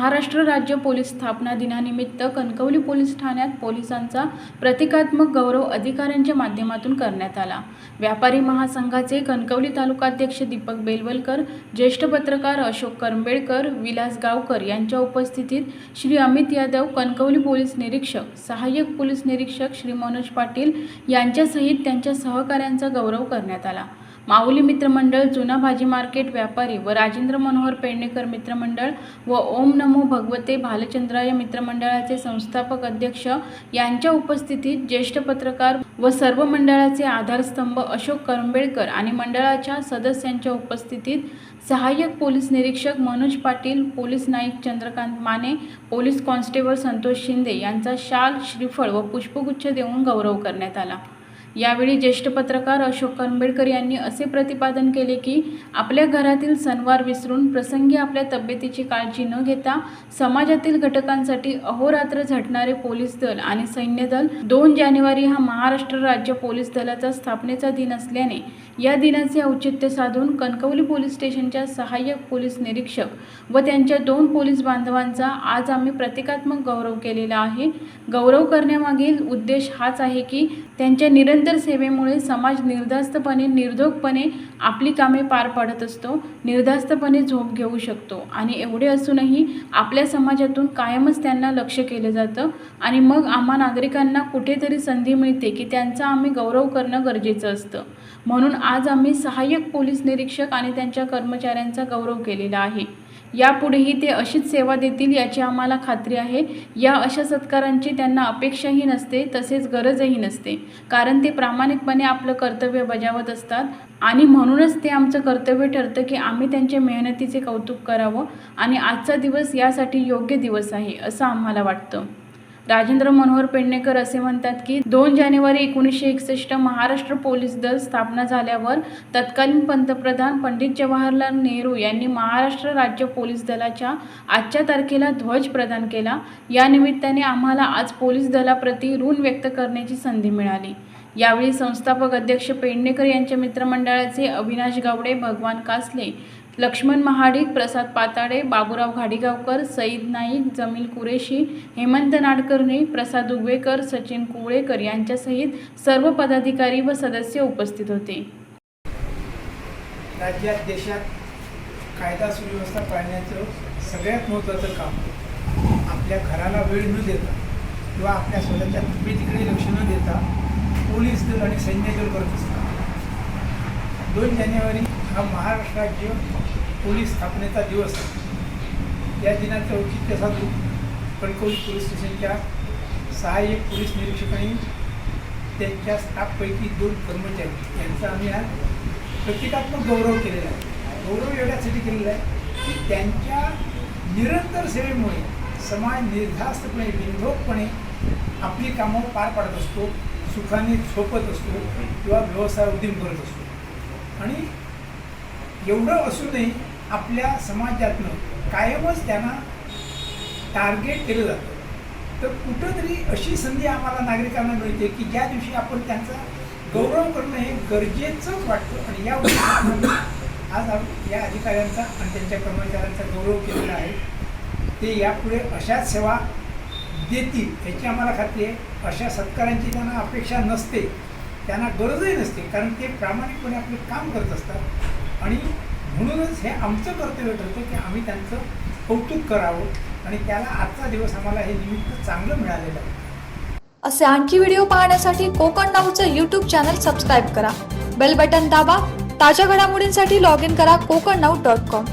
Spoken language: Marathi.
महाराष्ट्र राज्य पोलीस स्थापना दिनानिमित्त कणकवली पोलीस ठाण्यात पोलिसांचा प्रतिकात्मक गौरव अधिकाऱ्यांच्या माध्यमातून करण्यात आला. व्यापारी महासंघाचे कणकवली तालुकाध्यक्ष दीपक बेलवलकर ज्येष्ठ पत्रकार अशोक करंबेळकर विलास गावकर यांच्या उपस्थितीत श्री अमित यादव कणकवली पोलीस निरीक्षक सहाय्यक पोलीस निरीक्षक श्री मनोज पाटील यांच्यासहित त्यांच्या सहकाऱ्यांचा गौरव करण्यात आला. माऊली मित्रमंडळ जुना भाजी मार्केट व्यापारी व राजेंद्र मनोहर पेडणेकर मित्रमंडळ व ओम नमो भगवते भालचंद्राय मित्रमंडळाचे संस्थापक अध्यक्ष यांच्या उपस्थितीत ज्येष्ठ पत्रकार व सर्व मंडळाचे आधारस्तंभ अशोक करंबेळकर आणि मंडळाच्या सदस्यांच्या उपस्थितीत सहाय्यक पोलीस निरीक्षक मनोज पाटील पोलीस नाईक चंद्रकांत माने पोलीस कॉन्स्टेबल संतोष शिंदे यांचा शाल श्रीफळ व पुष्पगुच्छ देऊन गौरव करण्यात आला. यावेळी ज्येष्ठ पत्रकार अशोक करंबेळकर यांनी असे प्रतिपादन केले की आपल्या घरातील सणवार विसरून प्रसंगी आपल्या तब्येतीची काळजी न घेता समाजातील घटकांसाठी अहोरात्र झटणारे पोलीस दल आणि सैन्य दल दोन जानेवारी हा महाराष्ट्र राज्य पोलीस दलाचा स्थापनेचा दिन असल्याने या दिनाचे औचित्य साधून कणकवली पोलीस स्टेशनच्या सहाय्यक पोलीस निरीक्षक व त्यांच्या दोन पोलीस बांधवांचा आज आम्ही प्रतिकात्मक गौरव केलेला आहे. गौरव करण्यामागील उद्देश हाच आहे की त्यांच्या निरंतर सेवेमुळे समाज निर्धास्तपणे निर्धोकपणे आपली कामे पार पाडत असतो निर्धास्तपणे झोप घेऊ शकतो आणि एवढे असूनही आपल्या समाजातून कायमच त्यांना लक्ष केलं जातं आणि मग आम्हा नागरिकांना कुठेतरी संधी मिळते की त्यांचा आम्ही गौरव करणं गरजेचं असतं. म्हणून आज आम्ही सहाय्यक पोलीस निरीक्षक आणि त्यांच्या कर्मचाऱ्यांचा गौरव केलेला आहे. यापुढेही ते अशीच सेवा देतील याची आम्हाला खात्री आहे. या अशा सत्कारांची त्यांना अपेक्षाही नसते तसेच गरजही नसते. कारण ते प्रामाणिकपणे आपलं कर्तव्य बजावत असतात आणि म्हणूनच ते आमचं कर्तव्य ठरतं की आम्ही त्यांच्या मेहनतीचे कौतुक करावं आणि आजचा दिवस यासाठी योग्य दिवस आहे असं आम्हाला वाटतं. राजेंद्र मनोहर पेडणेकर असे म्हणतात की दोन जानेवारी एकोणीसशे एकसष्ट महाराष्ट्र पोलीस दल स्थापना झाल्यावर तत्कालीन पंतप्रधान पंडित जवाहरलाल नेहरू यांनी महाराष्ट्र राज्य पोलीस दलाच्या आजच्या तारखेला ध्वज प्रदान केला. या निमित्ताने आम्हाला आज पोलीस दलाप्रती ऋण व्यक्त करण्याची संधी मिळाली. यावेळी संस्थापक अध्यक्ष पेडणेकर यांच्या मित्रमंडळाचे अविनाश गावडे भगवान कासले लक्ष्मण महाडिक प्रसाद पाताडे बाबूराव घाडीगावकर सईद नाईक जमील कुरेशी हेमंत नाडकर्णी प्रसाद उगवेकर सचिन कुवळेकर यांच्यासहित सर्व पदाधिकारी व सदस्य उपस्थित होते. राज्यात देशात कायदा सुव्यवस्था पाळण्याचं सगळ्यात महत्त्वाचं काम आपल्या घराला वेळ न देता किंवा आपल्या स्वतःच्या तब्येतीकडे लक्ष न देता पोलीस दल आणि सैन्य दल करत असतात. दोन जानेवारी हा महाराष्ट्र राज्य पोलीस स्थापनेचा दिवस आहे. या दिनाचं औचित्य साधून कणकवली पोलीस स्टेशनच्या सहाय्यक पोलीस निरीक्षकांनी त्यांच्या स्टाफपैकी दोन कर्मचारी यांचा आम्ही आज प्रतिकात्मक गौरव केलेला आहे. गौरव एवढ्यासाठी केलेला आहे की त्यांच्या निरंतर सेवेमुळे समाज निर्धास्तपणे बिनधोकपणे आपली कामं पार पाडत असतो सुखाने झोपत असतो किंवा व्यवसाय उद्यम करत असतो. आणि एवढं असूनही आपल्या समाजातनं कायमच त्यांना टार्गेट केलं जातं. तर कुठंतरी अशी संधी आम्हाला नागरिकांना मिळते की ज्या दिवशी आपण त्यांचा गौरव करणं हे गरजेचंच वाटतं आणि या आज या अधिकाऱ्यांचा आणि त्यांच्या कर्मचाऱ्यांचा गौरव केलेला आहे. ते यापुढे अशाच सेवा देतील याची आम्हाला खात्री आहे. अशा सत्कारांची त्यांना अपेक्षा नसते त्यांना गरजही नसते कारण ते प्रामाणिकपणे आपले काम करत असतात. आणि म्हणूनच हे आमचं कर्तव्य ठरतं की आम्ही त्यांचं कौतुक करावं आणि त्याला आजचा दिवस आम्हाला हे निमित्त चांगलं मिळालेलं आहे. असे आणखी व्हिडिओ पाहण्यासाठी कोकण नाऊचं यूट्यूब चॅनल सबस्क्राईब करा. बेल बटन दाबा. ताज्या घडामोडींसाठी लॉग इन करा कोकण नाऊ डॉट कॉम